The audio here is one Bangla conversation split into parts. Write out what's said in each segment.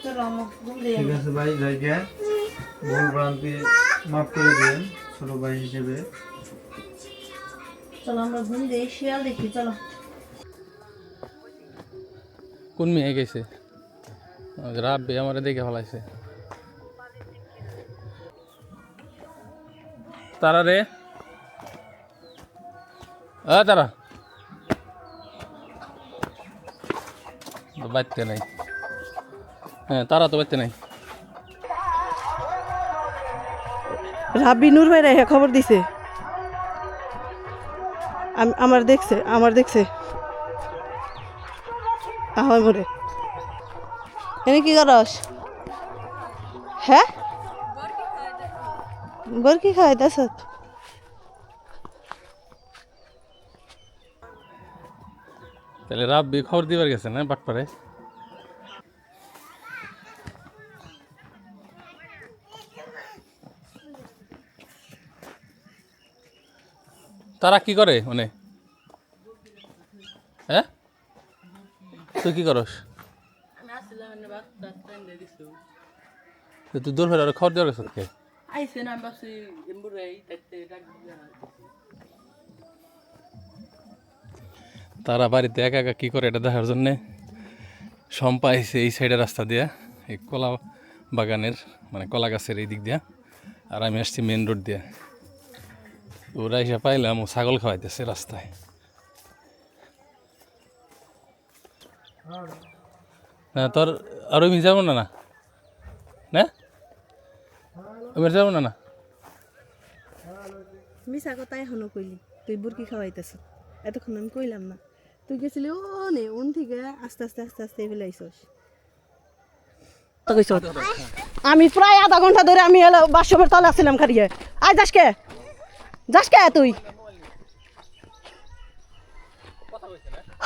ঠিক আছে ভাই জায়গা ভুল ভ্রান্তি মাফ করে দিন ছোট ভাই হিসেবে। চলো আমরা ঘুম দিয়ে শিয়াল দেখি চলো। কোন মেয়ে গেছে? রাব্বি আমার দেখে ফেলাইছে। তারা রে। তারা। বাচ্চা নাই। হ্যাঁ তারা তো বাচ্চা নাই। রাব্বি নূর ভাই রেখে খবর দিছে। আম- আমার দেখছে আমার দেখছে। আমার মরে। এনে কি করস? হ্যাঁ? বরকি খাওয়াই দাস তাহলে রাব্বি খবর দিবার গেছে না বাটপারে তারা কি করে মানে? হ্যাঁ? তুই কি করস? তুই দূর হয়ে খবর দেওয়ার গেছে কে? আইসে না বাসি এমবুরাই দেখতে ডাক তারা বাড়িতে একা একা কী করে এটা দেখার জন্যে? শম্পা আইসে এই সাইডে রাস্তা দিয়া এই কলা বাগানের মানে কলা গাছের এই দিক দিয়া। আর আমি আসছি মেন রোড দিয়া। ওরা এসে পাইলাম ও ছাগল খাওয়াইতেছে রাস্তায়। না তোর আর ওই যাব না না? না? ওই যাব না না? মিশা কথা এখনও কইলি তুই বুরকি খাওয়াইতেছ। এতক্ষণ আমি কইলাম না। তুই গেছিলি ও নে ওন থেকে আস্তে আস্তে আস্তে আস্তে এগুলো আইসস আমি প্রায় আধা ঘণ্টা ধরে আমি বাসবের তলে আসছিলাম খারিয়ে আয় যাস কে? যাস কে তুই?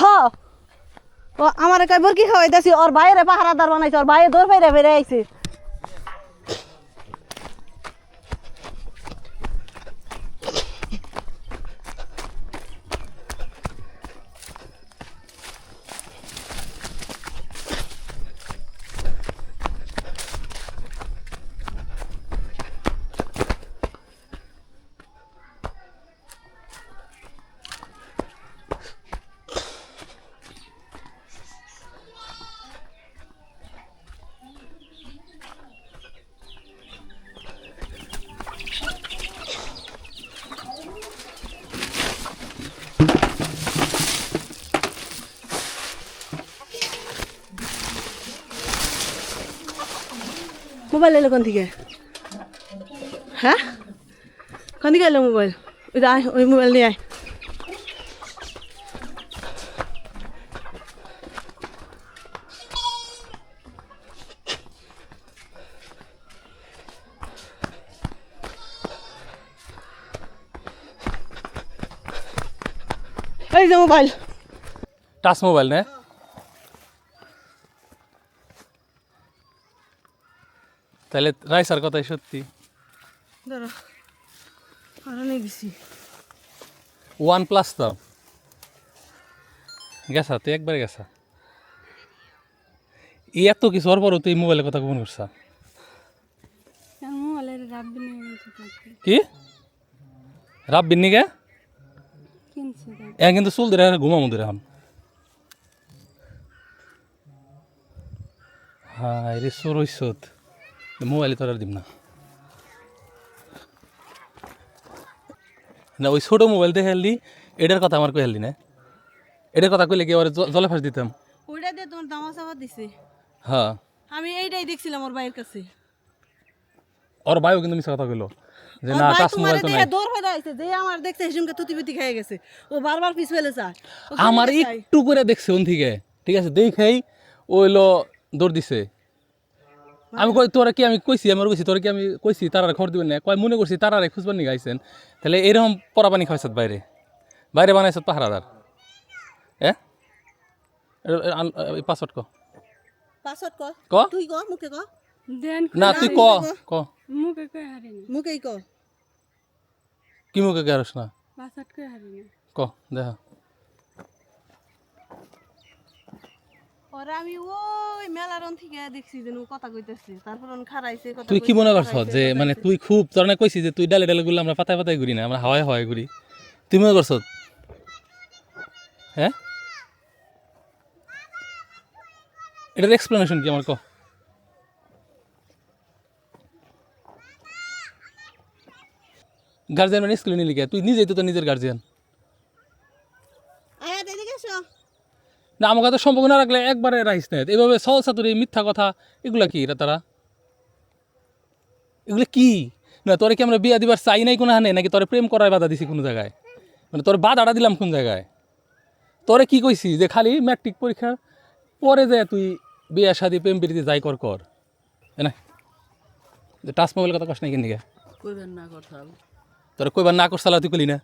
হ। ও, আমার কই বুরকি খাওয়াইতেছি ওর বাইরে পাহারাদার বানাইছে, ওর বাইরে দৌড় ভাইরে ফেরে আইছে মোবাইল এলো কোন থেকে হ্যাঁ কোন থেকে এলো মোবাইল ওই যে আয় ওই মোবাইল নিয়ে আয় এই যে মোবাইল টাচ মোবাইল না তাহলে রাইসার কথাই সত্যি। ধরো গেছি ওয়ান প্লাস তো। গেছা তুই একবারে গেছা। এত কিছু ওর পরও তুই মোবাইলের কথা কখন করছা? কি? রাব বিন্নি গে কিনছি কিন্তু চুল ধরে ঘুমা মন্দির এখন। হ্যাঁ রে সর হইছত মোবাইলে তোর আর দিম না না ওই ছোট মোবাইল দেখে হেলদি এটার কথা আমার কই হেলদি না এটার কথা কইলে কি জ- জলে ফাঁস দিতাম ওইটা দিয়ে তোমার দামা চাপা দিছে হ্যাঁ আমি এইটাই দেখছিলাম ওর ভাইয়ের কাছে ওর ভাইও কিন্তু মিশা কথা কইলো যে না টাচ মোবাইল তো নাই দৌড় ফেলে আইছে যে আমার দেখছে হিসুমকে তুতি পুতি খেয়ে গেছে ও বারবার পিছ ফেলে চায় আমার। একটু করে দেখছে ওন থেকে ঠিক আছে দেখেই ওইলো দৌড় দিছে আমি কই তোরা কি আমি কইছি? আমার কইছি তোরা কি আমি কইছি তারা খবর দিবেন না? কয় মনে করছি তারা খুঁজবার নিয়ে গাইছেন তাহলে এরকম পরা পানি খাইছত বাইরে? বাইরে বানাইছত পাহারাদার। এ? পাসওয়ার্ড ক? পাছত ক? ক? তুই ক? মুখে ক? দেন না তুই ক ক। মুখে কই হারিনি মুখেই ক। কি মুখে না? কই হারিনি ক দেখা। পরে আমি ওই মেলারন থেকে দেখছি যে কথা কইতেছে তারপর ওন খারাইছে কথা তুই কি মনে করছ যে মানে তুই খুব তোর না কইছিস যে তুই ডালে ডালে গুলো আমরা পাতায় পাতায় ঘুরি না আমরা হাওয়ায় হাওয়ায় ঘুরি। তুই মনে করছ? হ্যাঁ? এটার এক্সপ্লেনেশন কি আমার ক? গার্জিয়ান মানে স্কুলে নিলি? তুই নিজেই তো তোর নিজের গার্জিয়ান না আমার কাছে সম্পর্ক না রাখলে একবারে রাখিস না। এভাবে সহজ সাতুরি মিথ্যা কথা এগুলা কি এটা তারা? এগুলো কি? না তোরে কি আমরা বিয়া দিবার চাই নাই কোনো হানে? নাকি তোরে প্রেম করার বাধা দিছি কোনো জায়গায়? মানে তোর বাধাটা দিলাম কোন জায়গায়? তোরে কি কইছি যে খালি ম্যাট্রিক পরীক্ষা পরে যে তুই বিয়া শাদি প্রেম প্রীতি যাই কর কর। না। যে টাচ মোবাইল কথা কষ্ট নাই কিনে কইবেন না কথা। তোরা কইবার না করছালা তুই কলি না?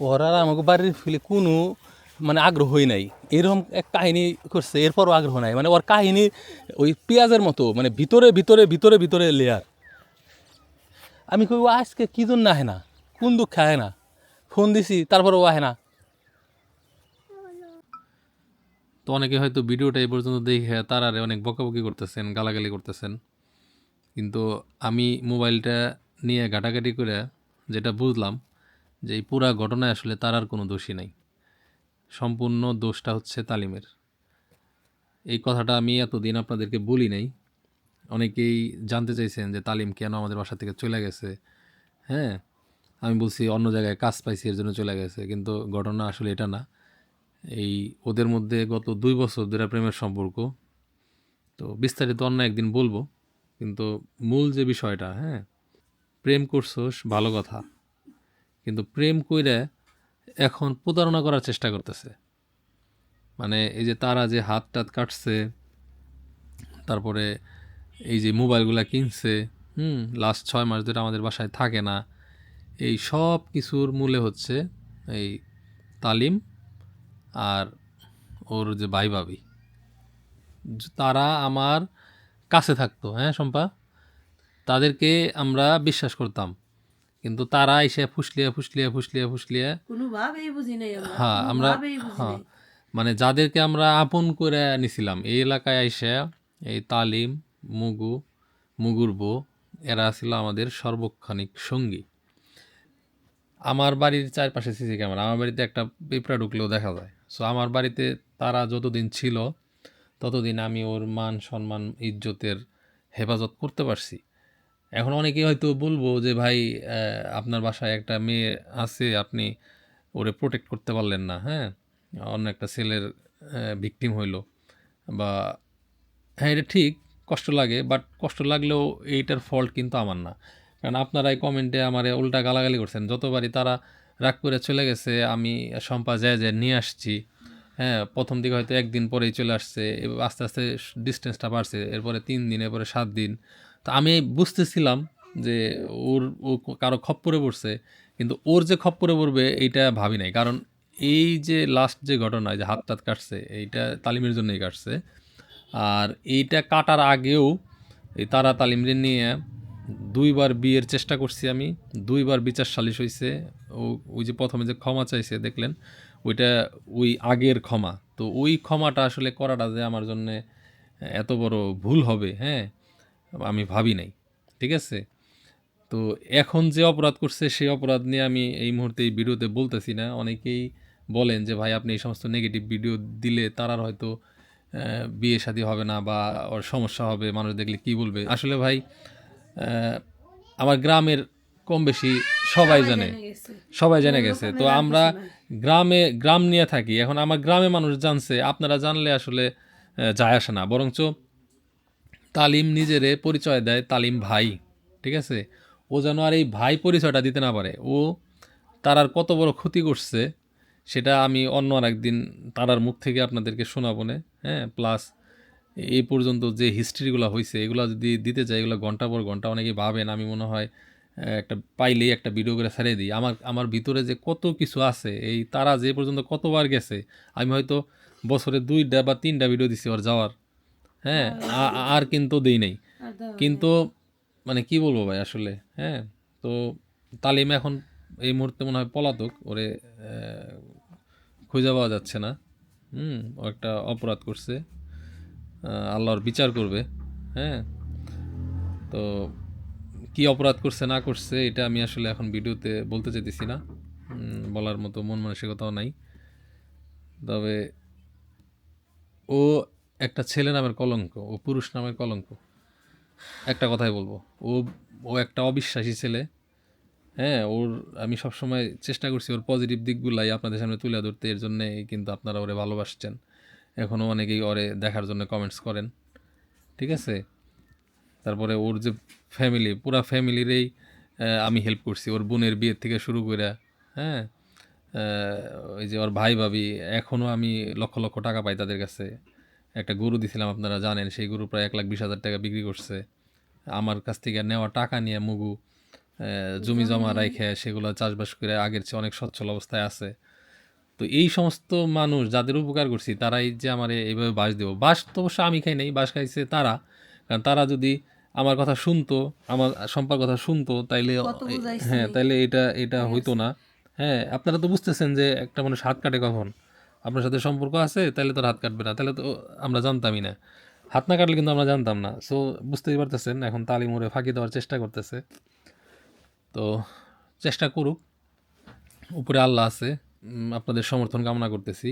ওরার আমাকে বাড়ির ফিলে কোনো মানে আগ্রহই নাই। এরকম এক কাহিনী করছে, এরপরও আগ্রহ নাই। মানে ওর কাহিনী ওই পেঁয়াজের মতো মানে ভিতরে ভিতরে ভিতরে ভিতরে লেয়ার আমি কই, ও আজকে কী জন্য আহে না? কোন দুঃখ আহে না? ফোন দিছি, তারপর ও আহে না। তো অনেকে হয়তো ভিডিওটা এই পর্যন্ত দেখে তারারে অনেক বকাবকি করতেছেন, গালাগালি করতেছেন। কিন্তু আমি মোবাইলটা নিয়ে ঘাটাঘাটি করে যেটা বুঝলাম যে এই পুরা ঘটনায় আসলে তার আর কোনো দোষী নাই। সম্পূর্ণ দোষটা হচ্ছে তালিমের। এই কথাটা আমি এতদিন আপনাদেরকে বলি নাই। অনেকেই জানতে চাইছেন যে তালিম কেন আমাদের বাসা থেকে চলে গেছে। হ্যাঁ আমি বলছি অন্য জায়গায় কাজ পাইছি, এর জন্য চলে গেছে। কিন্তু ঘটনা আসলে এটা না। এই ওদের মধ্যে গত দুই বছর ধরে প্রেমের সম্পর্ক। তো বিস্তারিত অন্য একদিন বলব। কিন্তু মূল যে বিষয়টা হ্যাঁ প্রেম করছোস, ভালো কথা। কিন্তু প্রেম কইরা এখন প্রতারণা করার চেষ্টা করতেছে। মানে এই যে তারা যে হাত টাত কাটছে, তারপরে এই যে মোবাইলগুলা কিনছে, হুম লাস্ট ছয় মাস ধরে আমাদের বাসায় থাকে না, এই সব কিছুর মূলে হচ্ছে এই তালিম আর ওর যে ভাই ভাবি তারা আমার কাছে থাকতো হ্যাঁ শম্পা? তাদেরকে আমরা বিশ্বাস করতাম। কিন্তু তারা এসে ফুসলিয়া ফুসলিয়া ফুসলিয়া ফুসলিয়া হ্যাঁ আমরা হ্যাঁ মানে যাদেরকে আমরা আপন করে নিছিলাম এই এলাকায় আইসা এই তালিম মুগু মুগুর বউ এরা ছিল আমাদের সর্বক্ষণিক সঙ্গী। আমার বাড়ির চারপাশে সিসি ক্যামেরা আমার বাড়িতে একটা পিঁপড়া ঢুকলেও দেখা যায়। সো আমার বাড়িতে তারা যতদিন ছিল ততদিন আমি ওর মান সম্মান ইজ্জতের হেফাজত করতে পারছি। এখন অনেকেই হয়তো বলব যে, ভাই আপনার বাসায় একটা মেয়ে আছে, আপনি ওরে প্রোটেক্ট করতে পারলেন না। হ্যাঁ? অন্য একটা ছেলের ভিকটিম হইল। বা হ্যাঁ এটা ঠিক, কষ্ট লাগে বাট কষ্ট লাগলেও এইটার ফল্ট কিন্তু আমার না। কারণ আপনারাই কমেন্টে আমার উল্টা গালাগালি করছেন। যতবারই তারা রাগ করে চলে গেছে, আমি সম্পা যায় যায় নিয়ে আসছি। হ্যাঁ প্রথম দিকে হয়তো একদিন পরেই চলে আসছে আস্তে আস্তে ডিস্টেন্সটা বাড়ছে, এরপরে তিন দিন, এরপরে সাত দিন। তো আমি বুঝতেছিলাম যে ওর, ও কারও খপ্পরে পড়ছে, কিন্তু ওর যে খপ্পরে পড়বে এইটা ভাবি নাই। কারণ এই যে লাস্ট যে ঘটনা যে হাত টাত কাটছে, এইটা তালিমের জন্যই কাটছে। আর এইটা কাটার আগেও এই তারা তালিমরে নিয়ে দুইবার বিয়ের চেষ্টা করছি আমি, দুইবার বিচার সালিশ হয়েছে ও, ওই যে প্রথমে যে ক্ষমা চাইছে, দেখলেন, ওইটা ওই আগের ক্ষমা। তো ওই ক্ষমাটা আসলে করাটা যে আমার জন্যে এত বড় ভুল হবে হ্যাঁ? আমি ভাবি নাই ঠিক আছে? তো এখন যে অপরাধ করছে সেই অপরাধ নিয়ে আমি এই মুহূর্তে এই ভিডিওতে বলতেছি না। অনেকেই বলেন যে ভাই আপনি এই সমস্ত নেগেটিভ ভিডিও দিলে তারার হয়তো বিয়ে শাদী হবে না বা ওর সমস্যা হবে মানুষ দেখলে কি বলবে? আসলে ভাই আমার গ্রামের কম বেশি সবাই জানে সবাই জেনে গেছে। তো আমরা গ্রামে গ্রাম নিয়ে থাকি। এখন আমার গ্রামে মানুষ জানছে আপনারা জানলে আসলে যায় আসে না। বরঞ্চ তালিম নিজেরে পরিচয় দেয় তালিম ভাই, ঠিক আছে? ও যেন আর এই ভাই পরিচয়টা দিতে না পারে। ও তার আর কত বড় ক্ষতি করছে, সেটা আমি অন্য আর একদিন তারার মুখ থেকে আপনাদেরকে শোনাবো না হ্যাঁ? প্লাস এই পর্যন্ত যে হিস্ট্রিগুলো হয়েছে এগুলো যদি দিতে চাই, এগুলো ঘণ্টা পর ঘণ্টা অনেকেই ভাবেন, আমি মনে হয় একটা পাইলেই একটা ভিডিও করে ছেড়ে দিই। আমার আমার ভিতরে যে কত কিছু আছে, এই তারা যে পর্যন্ত কতবার গেছে, আমি হয়তো বছরে দুইটা বা তিনটা ভিডিও দিছি ওর যাওয়ার। হ্যাঁ আর কিন্তু দেই নাই। কিন্তু মানে কি বলব ভাই আসলে হ্যাঁ তো তালিম এখন এই মুহূর্তে মনে হয় পলাতক ওরে খুঁজে পাওয়া যাচ্ছে না। হুম ও একটা অপরাধ করছে আল্লাহর বিচার করবে হ্যাঁ। তো কি অপরাধ করছে না করছে এটা আমি আসলে এখন ভিডিওতে বলতে চাইতেছি না। বলার মতো মন মানসিকতাও নাই। তবে ও একটা ছেলে নামের কলঙ্ক ও পুরুষ নামের কলঙ্ক। একটা কথাই বলব, ও ও একটা অবিশ্বাসী ছেলে হ্যাঁ ওর, আমি সবসময় চেষ্টা করছি ওর পজিটিভ দিকগুলাই আপনাদের সামনে তুলে ধরতে, এর জন্যে কিন্তু আপনারা ওরে ভালোবাসছেন। এখনও অনেকেই ওরে দেখার জন্য কমেন্টস করেন, ঠিক আছে? তারপরে ওর যে ফ্যামিলি পুরা ফ্যামিলিরই আমি হেল্প করছি, ওর বোনের বিয়ের থেকে শুরু করে হ্যাঁ ওই যে ওর ভাই ভাবি এখনও আমি লক্ষ লক্ষ টাকা পাই তাদের কাছে। একটা গরু দিছিলাম আপনারা জানেন সেই গরু প্রায় এক লাখ বিশ হাজার টাকা বিক্রি করছে। আমার কাছ থেকে নেওয়া টাকা নিয়ে মুগু জমি জমা রাইখে সেগুলো চাষবাস করে আগের চেয়ে অনেক সচ্ছল অবস্থায় আছে। তো এই সমস্ত মানুষ যাদের উপকার করছি তারাই যে আমার এইভাবে বাস দেবো। বাস তো অবশ্য আমি খাই নাই বাস খাইছে তারা। কারণ তারা যদি আমার কথা শুনতো আমার সম্পার কথা শুনতো তাইলে হ্যাঁ তাইলে এটা এটা হইতো না। হ্যাঁ আপনারা তো বুঝতেছেন যে একটা মানুষ হাত কাটে কখন। আপনার সাথে সম্পর্ক আছে, তাহলে তোর হাত কাটবে না, তাহলে তো আমরা জানতামই না। হাত না কাটলে কিন্তু আমরা জানতাম না। সো বুঝতেই পারতেছেন, এখন তালিম ওরে ফাঁকি দেওয়ার চেষ্টা করতেছে। তো, চেষ্টা করুক। উপরে আল্লাহ আছে আপনাদের সমর্থন কামনা করতেছি।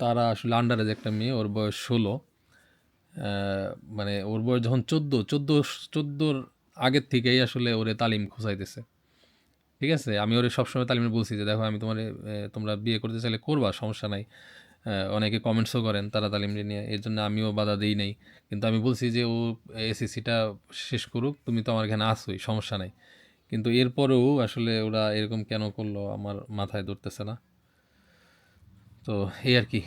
তারা আসলে আন্ডারে যে একটা মেয়ে, ওর বয়স ষোলো। মানে ওর বয়স যখন চোদ্দ চোদ্দ, চোদ্দোর আগের থেকেই আসলে ওরে তালিম খোঁজাইতেছে ঠিক আছে? আমি ওরে সবসময় তালিমে বলছি যে, দেখো, আমি তোমার তোমরা বিয়ে করতে চাইলে করবা, সমস্যা নাই। অনেকে কমেন্টসও করেন তারা তালিম নিয়ে এর জন্য আমিও বাধা দিই নাই। কিন্তু আমি বলছি যে, ও এসএসসিটা শেষ করুক, তুমি তো আমার এখানে আসোই সমস্যা নাই। কিন্তু এরপরেও আসলে ওরা এরকম কেন করল আমার মাথায় ধরতেছে না। তো এই আর কি।